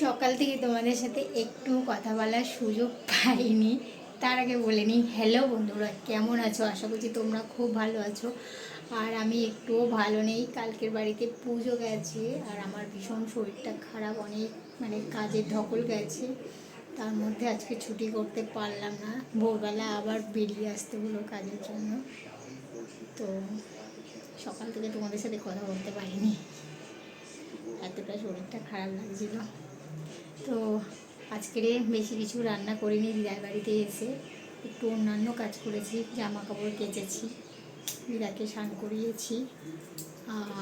সকাল থেকে তোমাদের সাথে একটু কথা বলার সুযোগ পাইনি। তার আগে বলে নিই হ্যালো বন্ধুরা, কেমন আছো? আশা করছি তোমরা খুব ভালো আছো। আর আমি একটুও ভালো নেই। কালকের বাড়িতে পুজো গেছে আর আমার ভীষণ শরীরটা খারাপ, অনেক মানে কাজের ধকল গেছে। তার মধ্যে আজকে ছুটি করতে পারলাম না। ভোরবেলা আবার বেরিয়ে আসতে হলো কাজের জন্য। তো সকাল থেকে তোমাদের সাথে কথা বলতে পারিনি। এতটা শরীরটা খারাপ লাগছিল। তো আজকের বেশি কিছু রান্না করিনি, দিদার বাড়িতে এসে একটু অন্যান্য কাজ করেছি জামা কাপড় কেচেছি, দিদাকে স্নান করিয়েছি।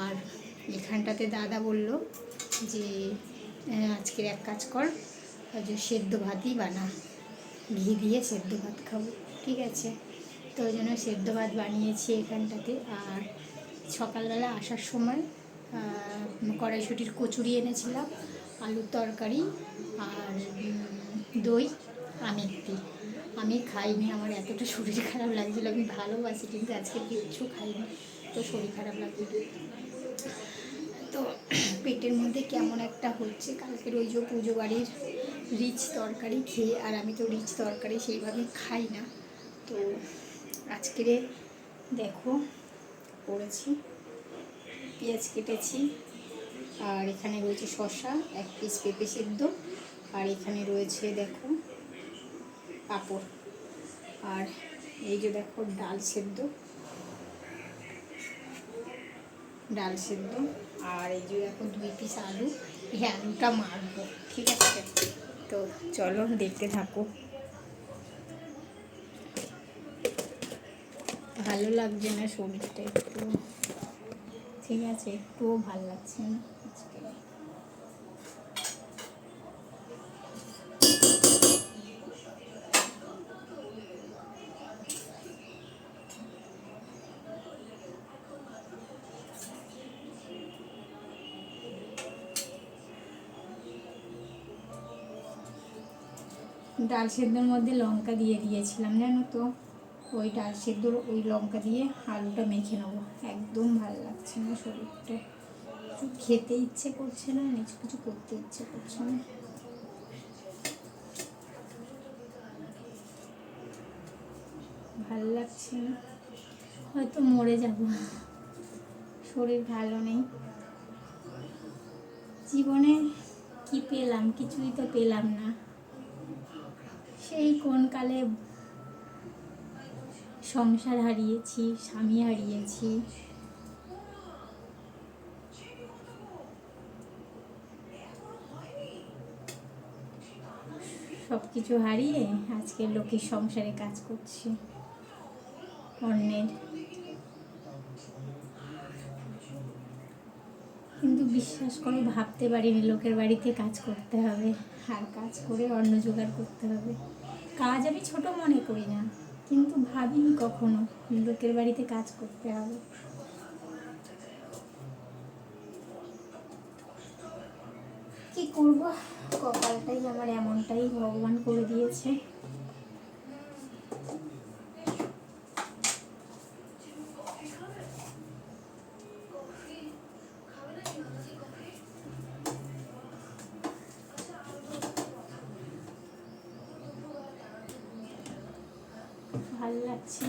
আর এখানটাতে দাদা বলল যে আজকের এক কাজ কর যে সেদ্ধ ভাতই বানা, ঘি দিয়ে সেদ্ধ ভাত খাব। ঠিক আছে। তো ওই জন্য সেদ্ধ ভাত বানিয়েছি এখানটাতে। আর সকালবেলা আসার সময় কড়াইশুটির কচুরি এনেছিলাম। আলুর তরকারি আর দই আমিত্তি আমি খাইনি, আমার এতটা শরীর খারাপ লাগছিল, আমি ভালোবাসি, কিন্তু আজকে কিচ্ছু খাইনি, তো শরীর খারাপ লাগছিল তো পেটের মধ্যে কেমন একটা হচ্ছে, কালকের ওই যে পুজো বাড়ির রিচ তরকারি খেয়ে, আর আমি তো রিচ তরকারি সেইভাবে খাই না। তো আজকের দেখো, করেছি, পেঁয়াজ কেটেছি আর এখানে রয়েছে শসা, এক পিস পেঁপে সেদ্ধ। আর এখানে রয়েছে, দেখো, পাঁপড়। আর এই যে দেখো, ডাল সেদ্ধ। ডাল সেদ্ধ। আর এই যে দেখো, দুই পিস আলু। এই আলুটা মারবো ঠিক আছে? তো চলো, দেখতে থাকো। ভালো লাগছে না শরীরটা একটু? ঠিক আছে একটুও ভালো লাগছে না। ডাল সেদ্ধর মধ্যে লঙ্কা দিয়ে দিয়েছিলাম, জানো তো? ওই ডাল সেদ্ধর ওই লঙ্কা দিয়ে আলুটা মেখে নেব। একদম ভালো লাগছে না শরীরটা। খেতে ইচ্ছে করছে না, কিছু কিছু করতে ইচ্ছে করছে না। ভালো লাগছে না? হয়তো মরে যাব। শরীর ভালো নেই। জীবনে কি পেলাম? কিছুই তো পেলাম না। সেই কোন কালে সংসার হারিয়েছি, স্বামী হারিয়েছি? সব কিছু হারিয়ে আজকে লোকের সংসারে কাজ করছি। অন্যের কিন্তু বিশ্বাস করো, ভাবতে পারিনি লোকের বাড়িতে কাজ করতে হবে, আর কাজ করে অন্ন জোগাড় করতে হবে। কাজ আমি ছোট মনে করি না, কিন্তু ভাবিনি কখনো লোকের বাড়িতে কাজ করতে হবে। কি করব? কপালটাই আমার এমনটাই ভগবান করে দিয়েছে। ভালো লাগছে।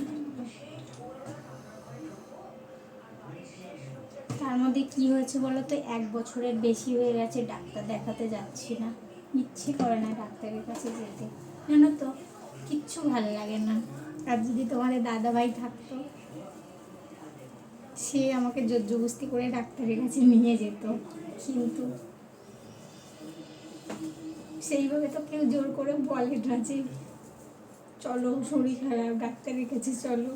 তার মধ্যে কি হয়েছে বলো তো? এক বছরের বেশি হয়ে গেছে, ডাক্তার দেখাতে যাচ্ছি না। ইচ্ছে করে না ডাক্তারের কাছে যেতে। জানো তো, কিচ্ছু ভালো লাগে না। আর যদি তোমাদের দাদা ভাই থাকতো, সে আমাকে জোর জবস্তি করে ডাক্তারের কাছে নিয়ে যেত। কিন্তু সেইভাবে তো কেউ জোর করে বলে না যে চলো শরীর খারাপ ডাক্তারের কাছে চলো।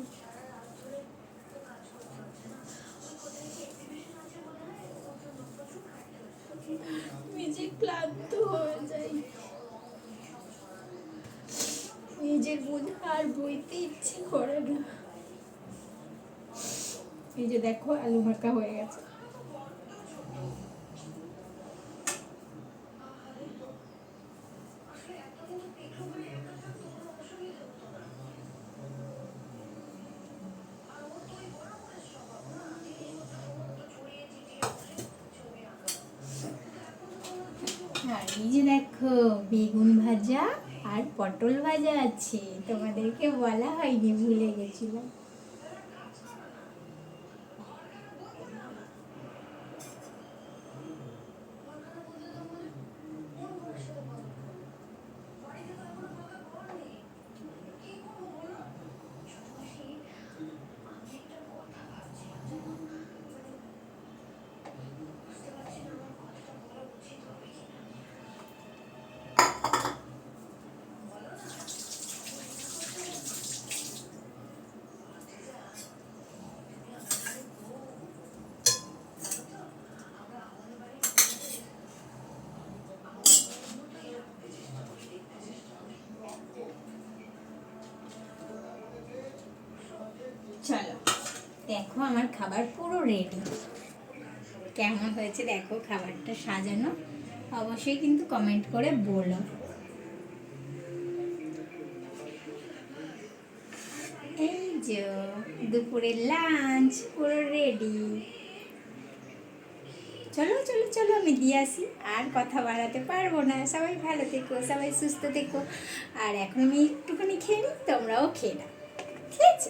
নিজে ক্লান্ত হয়ে যাই। নিজের বোঝা আর বইতে ইচ্ছে করে না। এই যে দেখো, আলু মাখা হয়ে গেছে। আর এই যে দেখো, বেগুন ভাজা আর পটল ভাজা আছে। তোমাদেরকে বলা হয়নি, ভুলে গেছিলাম চলো দেখো আমার খাবার পুরো রেডি কেমন হয়েছে দেখো খাবারটা সাজানো। অবশ্যই কিন্তু কমেন্ট করে বলো। এই যে দুপুরে লাঞ্চ পুরো রেডি চলো চলো চলো, আমি দিয়ে আসি। আর কথা বাড়াতে পারব না। সবাই ভালো থেকো, সবাই সুস্থ থেকো। আর এখন আমি একটুখানি খেয়ে নিই, তোমরাও খেয়ে নাও। ঠিক আছে